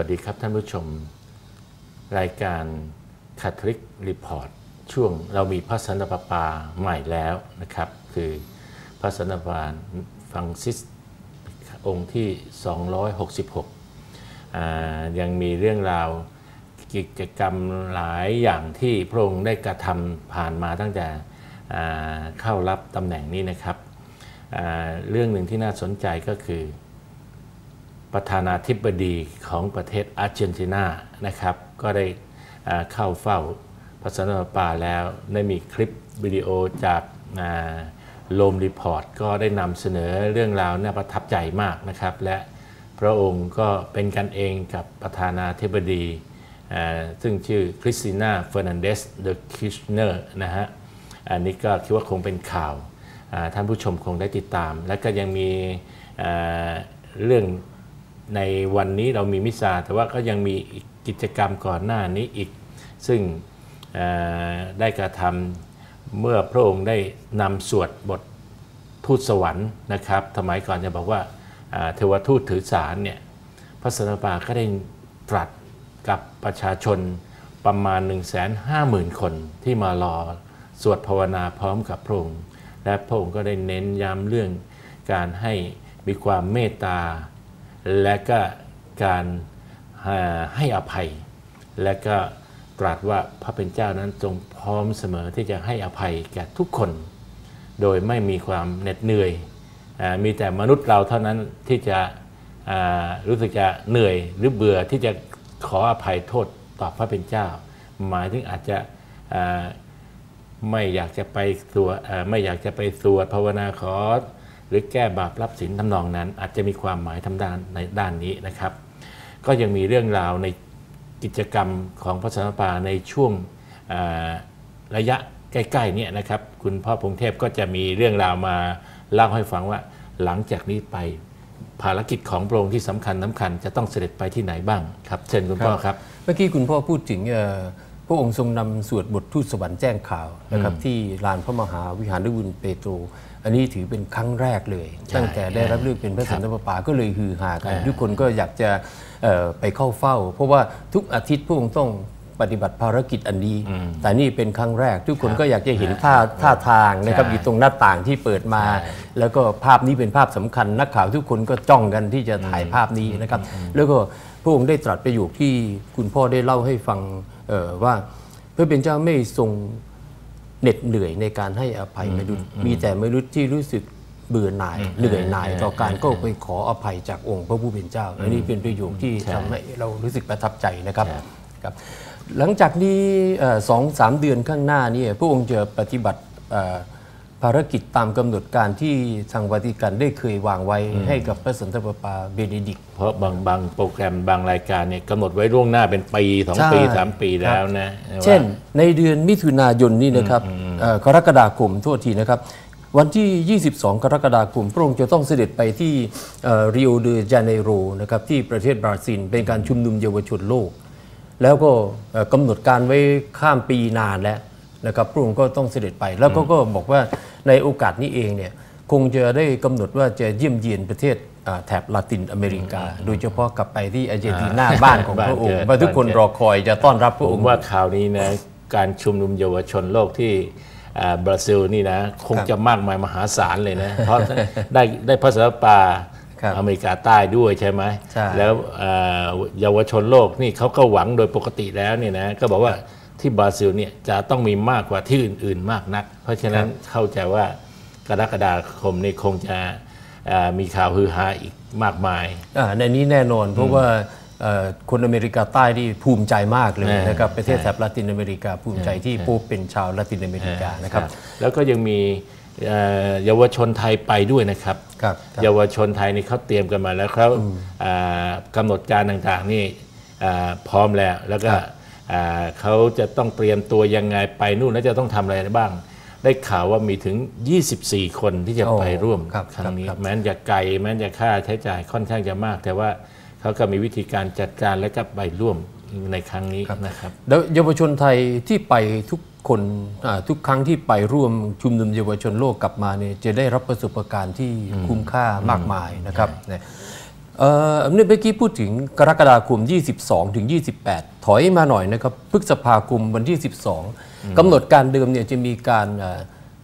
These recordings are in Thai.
วัสดีครับท่านผู้ชม รายการคาทริกรีพอร์ตช่วงเรามีพระสันตะปาปาใหม่แล้วนะครับ คือพระสันตะปาฟังซิสองค์ที่ 266 ยังมีเรื่องราวกิจกรรมหลายอย่างที่พระองค์ได้กระทำผ่านมาตั้งแต่เข้ารับตำแหน่งนี้นะครับ เรื่องหนึ่งที่น่าสนใจก็คือ ประธานาธิบดีของประเทศอาร์เจนตินานะครับก็ได้เข้าเฝ้าพระสนตะปาปาแล้วได้มีคลิปวิดีโอจากโลมรีพอร์ตก็ได้นำเสนอเรื่องราวน่าประทับใจมากนะครับ และพระองค์ก็เป็นกันเองกับประธานาธิบดีซึ่งชื่อคริสติน่าเฟอร์นันเดสเดอะคิชเนอร์นะฮะอันนี้ก็คิดว่าคงเป็นข่าว ท่านผู้ชมคงได้ติดตาม และก็ยังมีเรื่อง ในวันนี้เรามีมิสซาแต่ว่าก็ยังมีกิจกรรมก่อนหน้านี้อีก ซึ่งได้กระทำเมื่อพระองค์ได้นำสวดบททูตสวรรค์นะครับสมัยก่อนจะบอกว่าเทวทูตถือสารเนี่ยพระสันตปาก็ได้ตรัสกับประชาชนประมาณ 150,000 คนที่มารอสวดภาวนาพร้อมกับพระองค์ และพระองค์ก็ได้เน้นย้ำเรื่องการให้มีความเมตตา และก็การให้อภัย และก็ตรัสว่าพระเป็นเจ้านั้นทรงพร้อมเสมอที่จะให้อภัยแก่ทุกคน โดยไม่มีความเหน็ดเหนื่อยมีแต่มนุษย์เราเท่านั้นที่จะรู้สึกจะเหนื่อยหรือเบื่อที่จะขออภัยโทษต่อพระเป็นเจ้า หมายถึงอาจจะไม่อยากจะไปสวดไม่อยากจะไปสวดภาวนาขอ หรือแก้บาปรับสินทำนองนั้น อาจจะมีความหมายทำด้านในด้านนี้นะครับ ก็ยังมีเรื่องราวในกิจกรรมของพระสันตะปาในช่วงอ่าระยะใกล้ๆเนี่ยนะครับ คุณพ่อพงเทพก็จะมีเรื่องราวมาเล่าให้ฟังว่าหลังจากนี้ไปภารกิจของพระองค์ที่สำคัญสำคัญจะต้องเสด็จไปที่ไหนบ้างครับ เชิญคุณพ่อครับ เมื่อกี้คุณพ่อพูดถึงเอ่อพระองค์ทรงนำสวดบททูตสวรรค์แจ้งข่าวนะครับที่ลานพระมหาวิหารดุบุญเปโตร อันนี้ถือเป็นครั้งแรกเลยใช่ตั้งแต่ได้รับเลือกเป็นพระสันตะปาปาก็เลยฮือฮากันอ่าทุกคนก็อยากจะเอ่อไปเข้าเฝ้า เพราะว่าทุกอาทิตย์พระองค์ต้องปฏิบัติภารกิจอันนี้แต่นี่เป็นครั้งแรก ทุกคนก็อยากจะเห็นท่าท่าทางนะครับใช่อยู่ตรงหน้าต่างที่เปิดมาใช่แล้วก็ภาพนี้เป็นภาพสำคัญ นักข่าวทุกคนก็จ้องกันที่จะถ่ายภาพนี้นะครับ แล้วก็พระองค์ได้ตรัสประโยคที่คุณพ่อได้เล่าให้ฟังเอ่อว่าพระเป็นเจ้าไม่ทรง เหน็ดเหนื่อยในการให้อภัยมนุษย์ มีแต่มนุษย์ที่รู้สึกเบื่อหน่ายเหนื่อยหน่ายต่อการก็ไปขออภัยจากองค์พระผู้เป็นเจ้าอันนี้เป็นประโยคที่ใช่ทำให้เรารู้สึกประทับใจนะครับครับครับหลังจากนี้เอ่อสองสามเดือนข้างหน้าเนี่ยพระองค์จะปฏิบัติเอ่อ ภารกิจตามกำหนดการที่ทางวาติกันได้เคยวางไว้ให้กับพระสันตะปาปาเบเนดิกต์เพราะบางบางโปรแกรมบางรายการเนี่ยกำหนดไว้ล่วงหน้าเป็นปีสองใช่ปีสามปีแล้วนะเช่นว่าในเดือนมิถุนายนนี่นะครับเอ่อกรกฎาคมโทษทีนะครับ วันที่ 22 กรกฎาคมพระองค์จะต้องเสด็จไปที่ริโอเดจาเนโรนะครับที่ประเทศบราซิล เป็นการชุมนุมเยาวชนโลก แล้วก็เอ่อกำหนดการไว้ข้ามปีนานแล้ว นะครับพระองค์ก็ต้องเสด็จไป แล้วก็ก็บอกว่าในโอกาสนี้เองเนี่ยคงจะได้กำหนดว่าจะเยี่ยมเยียนประเทศอ่าแถบลาตินอเมริกา โดยเฉพาะกลับไปที่อาร์เจนตินาบ้านของพระองค์บ้านเกิดว่าทุกคนรอคอยจะต้อนรับพระผอมงค์ว่าข่าวนี้นะการชุมนุมเยาวชนโลกที่อ่าบราซิลนี่นะคงจะมากมายมหาศาลเลยนะเพราะได้ได้พระสันตะปาครับอเมริกาใต้ด้วยใช่ไหมใช่แล้วอ่าเยาวชนโลกนี่เขาก็หวังโดยปกติแล้วเนี่ยนะก็บอกว่า ที่บราซิลเนี่ยจะต้องมีมากกว่าที่อื่น ๆ มากนัก เพราะฉะนั้นเข้าใจว่ากรกฎาคมนี่คงจะอ่ามีข่าวฮือฮาอีกมากมายอ่าในนี้แน่นอนเพราะว่าเอ่อคนอเมริกาใต้ที่ภูมิใจมากเลยอ่านนะครับประเทศแถบลาตินอเมริกาภูมิใจที่โป๊ปเป็นชาวลาตินอเมริกานะครับแล้วก็ยังมีเอ่อเยาวชนไทยไปด้วยนะครับครับครับเยาวชนไทยนี่เขาเตรียมกันมาแล้วเขาอ่ากำหนดการต่างๆนี่อ่าพร้อมแล้วแล้วก็อ่า เขาจะต้องเตรียมตัวยังไงไปนู่นแล้วจะต้องทำอะไรบ้าง ได้ข่าวว่ามีถึง 24 คนที่จะโอ้ไปร่วมครับครั้งนี้ครับแม้จะไกลแม้จะค่าใช้จ่ายค่อนข้างจะมาก แต่ว่าเขาก็มีวิธีการจัดการและก็ไปร่วมในครั้งนี้นะครับแล้วเยาวชนไทยที่ไปทุกคนอ่าทุกครั้งที่ไปร่วมชุมนุมเยาวชนโลกกลับมาเนี่ยจะได้รับประสบการณ์ที่คุ้มค่ามากมายนะครับ เนี่ยเอ่อเมื่อกี้พูดถึงกรกฎาคม 22 ถึง 28 ถอยมาหน่อยนะครับพฤษภาคมวันที่ 12กำหนดการเดิมเนี่ยจะมีการเอ่อ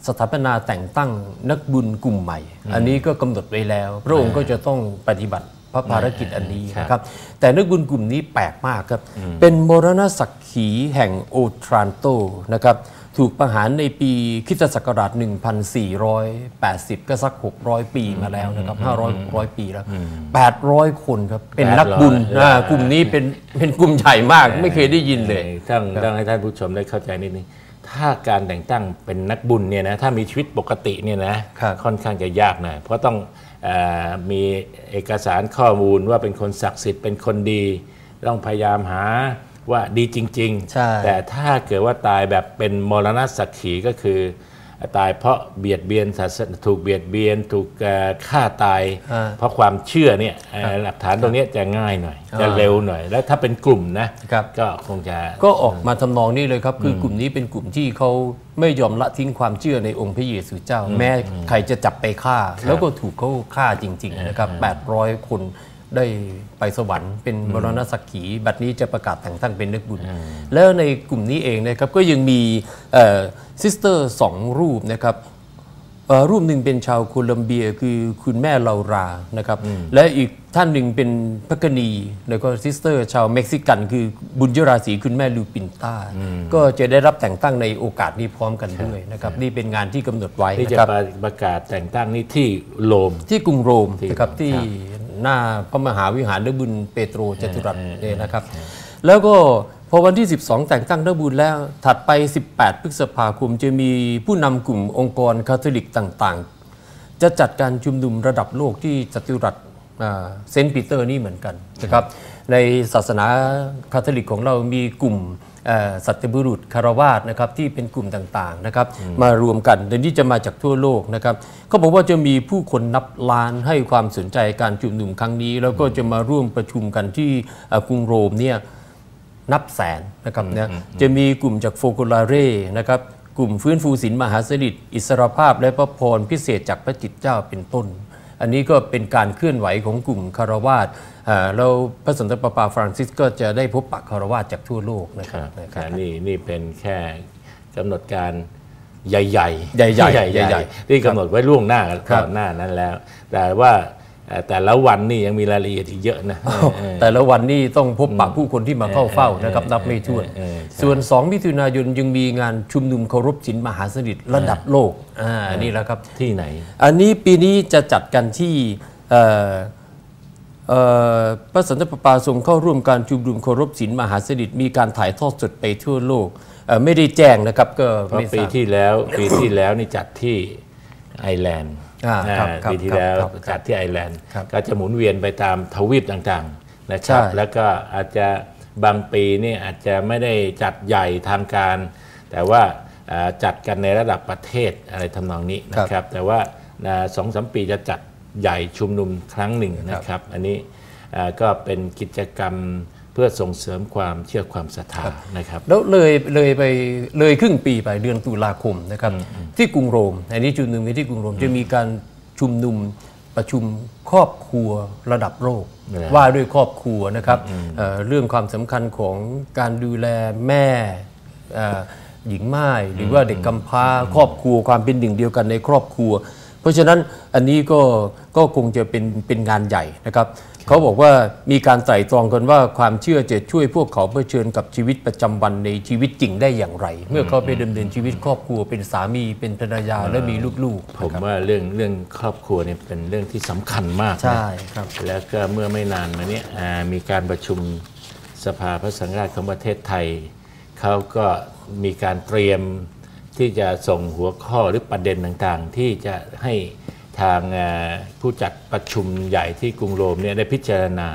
สถาปนาแต่งตั้งนักบุญกลุ่มใหม่ อันนี้ก็กำหนดไว้แล้ว พระองค์ก็จะต้องปฏิบัติ พระภารกิจอันนี้นะครับ แต่นักบุญกลุ่มนี้แปลกมากครับ เป็นมรณศักขีแห่งโอทรานโตนะครับ ถูกประหารในปีคริสตศักราช 1480 ก็สัก 600 ปีมาแล้วนะครับ 500 600 ปีแล้ว 800 คนครับ เป็นนักบุญ800อ่ากลุ่มนี้เป็นเป็นกลุ่มใหญ่มากไม่เคยได้ยินเลยต้องต้องให้ท่านผู้ชมได้เข้าใจนิดนึง ถ้าการแต่งตั้งเป็นนักบุญเนี่ยนะถ้ามีชีวิตปกติเนี่ยนะครับค่อนข้างจะยากหน่อยเพราะต้องเออมีเอกสารข้อมูลว่าเป็นคนศักดิ์สิทธิ์เป็นคนดี ต้องพยายามหาว่าดีจริงใช่แต่ถ้าเกิดว่าตายแบบเป็นมรณะสักขีก็คือ ตายเพราะเบียดเบียนศาสนาถูกเบียดเบียนถูกเอ่อฆ่าตายอ่าเพราะความเชื่อเนี่ยเอ่อหลักฐานตรงเนี้ยจะง่ายหน่อย จะเร็วหน่อย แล้วถ้าเป็นกลุ่มนะครับก็คงจะก็ออกมาทำนองนี้เลยครับ คือกลุ่มนี้เป็นกลุ่มที่เขาไม่ยอมละทิ้งความเชื่อในองค์พระเยซูเจ้า แม้ใครจะจับไปฆ่า แล้วก็ถูกเขาฆ่าจริง ๆ นะครับ 800 คน ได้ไปสวรรค์เป็นมรณสักขี บัดนี้จะประกาศแต่งตั้งเป็นนักบุญ แล้วในกลุ่มนี้เองนะครับก็ยังมีซิสเตอร์สองรูปนะครับเอ่อรูปหนึ่งเป็นชาวโคลัมเบียคือคุณแม่ลารานะครับ และอีกท่านหนึ่งเป็นพักนีแล้วก็ซิสเตอร์ชาวเม็กซิกัน คือบุญยราศีคุณแม่ลูปินต้า ก็จะได้รับแต่งตั้งในโอกาสนี้พร้อมกันด้วยนะครับนี่เป็นงานที่กำหนดไว้ที่นะจะครับประกาศแต่งตั้งนี่ที่โรมที่กรุงโรมที่นะครับที่ครับ หน้าพระมหาวิหารนบุญเปโตรจตุรัสเนี่ยนะครับ แล้วก็พอวันที่ 12 แต่งตั้งนบุญแล้วถัดไป 18 พฤษภาคมจะมีผู้นำกลุ่มองค์กรคาทอลิกต่างๆ จะจัดการชุมนุมระดับโลกที่จตุรัสอ่าเซนต์ปีเตอร์นี่เหมือนกันนะครับ ในศาสนาคาทอลิกของเรามีกลุ่มเอ่อสัตบุรุษคารวาสนะครับที่เป็นกลุ่มต่างๆนะครับมารวมกันแต่นี่จะมาจากทั่วโลกนะครับเขาบอกว่าจะมีผู้คนนับล้านให้ความสนใจการชุมนุมครั้งนี้ แล้วก็จะมาร่วมประชุมกันที่เอ่อกรุงโรมเนี่ยนับแสนนะครับเนี่ยจะมีกลุ่มจากโฟโกลาเร่นะครับกลุ่มฟื้นฟูศีลมหาสนิทอิสรภาพและพระพรพิเศษจากพระจิตเจ้าเป็นต้น อันนี้ก็เป็นการเคลื่อนไหวของกลุ่มคารวาสอ่าแล้วพระสันตะปาปาฟรานซิสก็จะได้พบปะคารวาสจากทั่วโลกนะคครัรับบนะคอ่ารับนี่นี่เป็นแค่กำหนดการใหญ่ๆ ใหญ่ๆใหญ่ใหญ่ๆ ที่กำหนดไว้ล่วงหน้าครับก่อนหน้านั้นแล้ว แต่ว่าเอ่อ แต่ละวันนี่ยังมีรายละเอียดอีกเยอะนะ แต่ละวันนี้ต้องพบปะผู้คนที่มาเข้าเฝ้านะครับนับไม่ถ้วนเออใช่ส่วน 2 มิถุนายนยังมีงานชุมนุมเคารพศีลมหาสนิทระดับโลกอ่านี่แหละครับ ที่ไหน อันนี้ปีนี้จะจัดกันที่เอ่อเอ่อพระสันตะปาปาทรงเข้าร่วมการชุมนุมเคารพศีลมหาสนิทมีการถ่ายทอดสดไปทั่วโลกเอ่อไม่ได้แจ้งนะครับก็เพราะไม่ทปีราบที่แล้วปีที่แล้วนี่จัดที่ไอร์แลนด์ อ่าครับอ่าครับปีที่แล้วครับครับจัดที่ไอร์แลนด์ครับก็จะหมุนเวียนไปตามทวีปต่างๆนะครับใช่แล้วก็อาจจะบางปีนี่อาจจะไม่ได้จัดใหญ่ทางการ แต่ว่าอ่าจัดกันในระดับประเทศอะไรทำนองนี้นะครับ แต่ว่าอ่าสองสามปีจะจัดใหญ่ชุมนุมครั้งหนึ่งนะครับ อันนี้อ่าก็เป็นกิจกรรม เพื่อส่งเสริมความเชื่อความศรัทธานะครับ แล้วเลยเลยไปเลยครึ่งปีไปเดือนตุลาคมนะครับที่กรุงโรมอันนี้จุดหนึ่งที่กรุงโรมจะมีการชุมนุมประชุมครอบครัวระดับโลกเนี่ยว่าด้วยครอบครัวนะครับเอ่อเรื่องความสำคัญของการดูแลแม่เอ่อหญิงม่ายหรือว่าเด็กกำพร้าครอบครัวความเป็นหนึ่งเดียวกันในครอบครัว เพราะฉะนั้นอันนี้ก็ก็คงจะเป็นเป็นงานใหญ่นะครับ เขาบอกว่ามีการไตร่ตรองกันว่าความเชื่อจะช่วยพวกเขาเผชิญกับชีวิตประจำวันในชีวิตจริงได้อย่างไร เมื่อเขาไปดำเนินชีวิตครอบครัวเป็นสามีเป็นภรรยาและมีลูกๆ ผมว่าเรื่องเรื่องครอบครัวเนี่ยเป็นเรื่องที่สำคัญมากนะใช่ครับ แล้วก็เมื่อไม่นานมาเนี้ยอ่ามีการประชุมสภาพระสังฆราชของประเทศไทยเขาก็มีการเตรียมที่จะส่งหัวข้อหรือประเด็นต่างๆ ที่จะให้ ทางอ่าผู้จัดประชุมใหญ่ที่กรุงโรมเนี่ยได้พิจารณา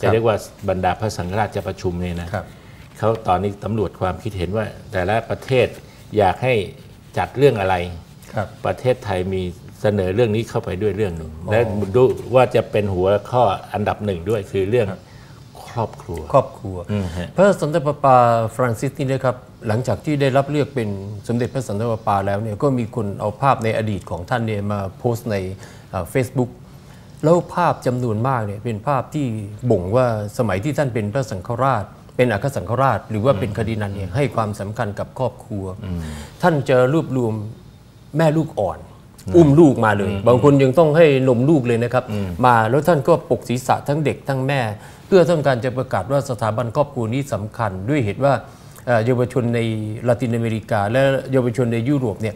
จะเรียกว่าบรรดาพระสังฆราชจะประชุมเนี่ยนะครับเขาตอนนี้ตำรวจความคิดเห็นว่า แต่ละประเทศอยากให้จัดเรื่องอะไรครับประเทศไทยมีเสนอเรื่องนี้เข้าไปด้วยเรื่องหนึ่งและดูว่าจะเป็นหัวข้ออันดับหนึ่งด้วยคือเรื่อง ครอบครัว ครอบครัว พระสันตะปาปาฟรานซิสนี่นะครับหลังจากที่ได้รับเลือกเป็นสมเด็จพระสันตะปาปาแล้วเนี่ยก็มีคนเอาภาพในอดีตของท่านเนี่ยมาโพสต์ในเฟซบุ๊กแล้วภาพจำนวนมากเนี่ยเป็นภาพที่บ่งว่าสมัยที่ท่านเป็นพระสังฆราช เป็นอัครสังฆราช หรือว่าเป็นคดีนันเนี่ยให้ความสำคัญกับครอบครัว ท่านจะรวบรวมแม่ลูกอ่อน อุ้มลูกมาเลย บางคนยังต้องให้นมลูกเลยนะครับ มาแล้วท่านก็ปกศีรษะทั้งเด็กทั้งแม่ เพื่อต้องการจะประกาศว่าสถาบันครอบครัวนี้สำคัญ ด้วยเหตุว่าเอ่อเยาวชนในลาตินอเมริกา และเยาวชนในยุโรปเนี่ย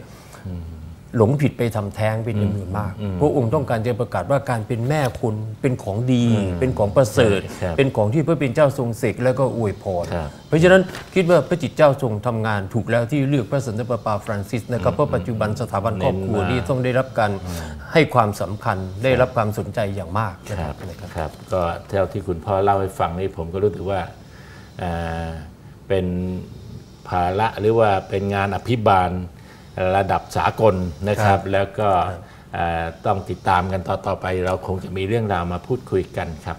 หลงผิดไปทำแท้งเป็นจำนวนมาก พระองค์ต้องการจะประกาศว่าการเป็นแม่คุณเป็นของดี เป็นของประเสริฐครับเป็นของที่พระเป็นเจ้าทรงเสกแล้วก็อวยพรครับเพราะฉะนั้นคิดว่าพระจิตเจ้าทรงทำงานถูกแล้วที่เลือกพระสันตะปาปาฟรานซิสนะครับเพราะปัจจุบันสถาบันครอบครัวนี่ต้องได้รับการให้ความสำคัญได้รับความสนใจอย่างมากนะคครัรับบนะครับครับก็เท่าที่คุณพ่อเล่าให้ฟังนี่ผมก็รู้สึกว่าอ่าเป็นภาระหรือว่าเป็นงานอภิบาล ระดับสากลนะครับ แล้วก็อ่าต้องติดตามกันต่อต่อไป เราคงจะมีเรื่องราวมาพูดคุยกันครับ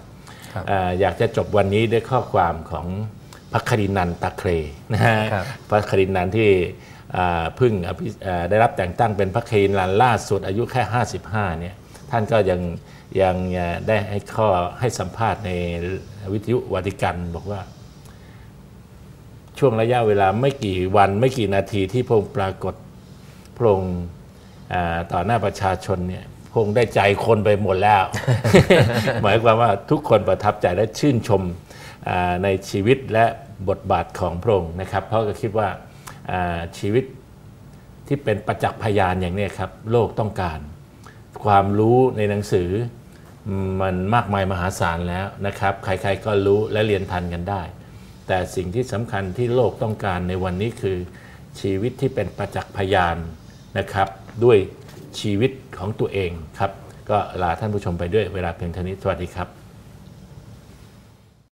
ครับอ่าอยากจะจบวันนี้ด้วยข้อความของพระคดินันตะเครนะฮะครับพระคดินันที่อ่าเพึ่งอภิอ่าได้รับแต่งตั้งเป็นพระคดินันล่าสุดอายุแค่ 55เนี่ยท่านก็ยังยังอ่าได้ให้ข้อให้สัมภาษณ์ในวิทยุวาติกันบอกว่า ช่วงระยะเวลาไม่กี่วันไม่กี่นาทีที่พระองค์ปรากฏ พระองค์อ่าต่อหน้าประชาชนเนี่ยพระองค์ได้ใจคนไปหมดแล้ว หมายความว่าทุกคนประทับใจและชื่นชมอ่าในชีวิตและบทบาทของพระองค์นะครับ เพราะก็คิดว่าอ่าชีวิตที่เป็นประจักษ์พยานอย่างเนี้ยครับ โลกต้องการ ความรู้ในหนังสือมันมากมายมหาศาลแล้วนะครับ ใครๆก็รู้และเรียนทันกันได้ แต่สิ่งที่สำคัญที่โลกต้องการในวันนี้คือชีวิตที่เป็นประจักษ์พยาน นะครับ ด้วยชีวิตของตัวเองครับ ก็ลาท่านผู้ชมไปด้วยเวลาเพียงเท่านี้สวัสดีครับ